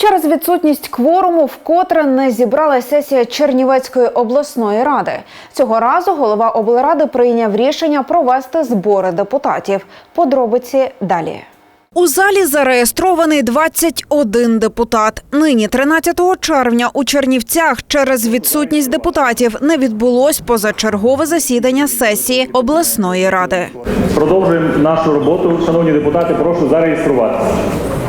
Через відсутність кворуму вкотре не зібрала сесія Чернівецької обласної ради. Цього разу голова облради прийняв рішення провести збори депутатів. Подробиці далі. У залі зареєстрований 21 депутат. Нині, 13 червня, у Чернівцях через відсутність депутатів не відбулось позачергове засідання сесії обласної ради. Продовжуємо нашу роботу. Шановні депутати, прошу зареєструватися. –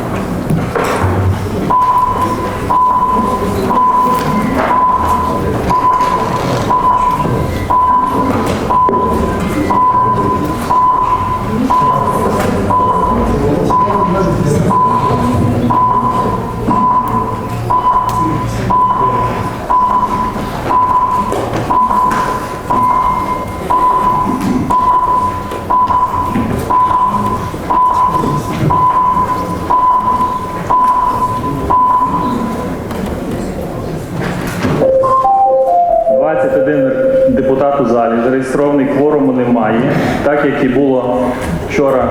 21 депутат у залі. Зареєстрований кворуму немає. Так як і було вчора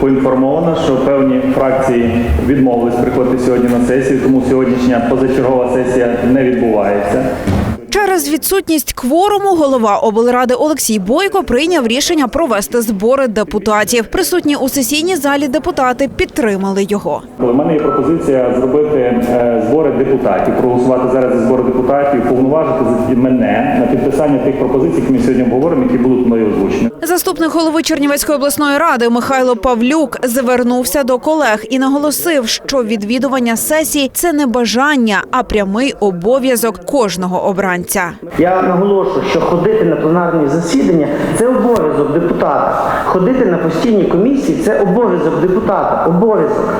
поінформовано, що певні фракції відмовились приходити сьогодні на сесію, тому сьогоднішня позачергова сесія не відбувається. Через відсутність кворуму голова облради Олексій Бойко прийняв рішення провести збори депутатів. Присутні у сесійній залі депутати підтримали його. У мене є пропозиція зробити е, збори депутатів, проголосувати зараз за збори депутатів, повноважити мене на підписання тих пропозицій, які ми сьогодні обговоримо, які будуть мною озвучені. Заступник голови Чернівецької обласної ради Михайло Павлюк звернувся до колег і наголосив, що відвідування сесій це не бажання, а прямий обов'язок кожного обранця. Я наголошую, що ходити на пленарні засідання це обов'язок депутата. Ходити на постійні комісії це обов'язок депутата. Обов'язок.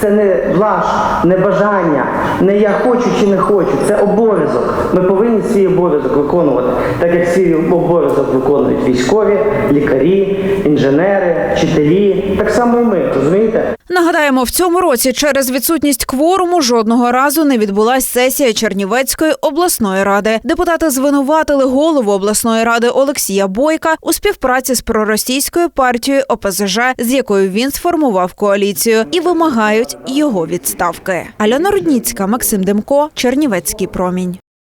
Це не блаш, не бажання, не я хочу чи не хочу. Це обов'язок. Ми повинні свій обов'язок виконувати, так як свій обов'язок виконують військові, лікарі, інженери, вчителі. Так само і ми, розумієте? Нагадаємо, в цьому році через відсутність кворуму жодного разу не відбулась сесія Чернівецької обласної ради. Депутати звинуватили голову обласної ради Олексія Бойка у співпраці з проросійською партією ОПЗЖ, з якою він сформував коаліцію, і вимагають його відставки. Альона Рудніцька, Максим Демко, Чернівецький промінь.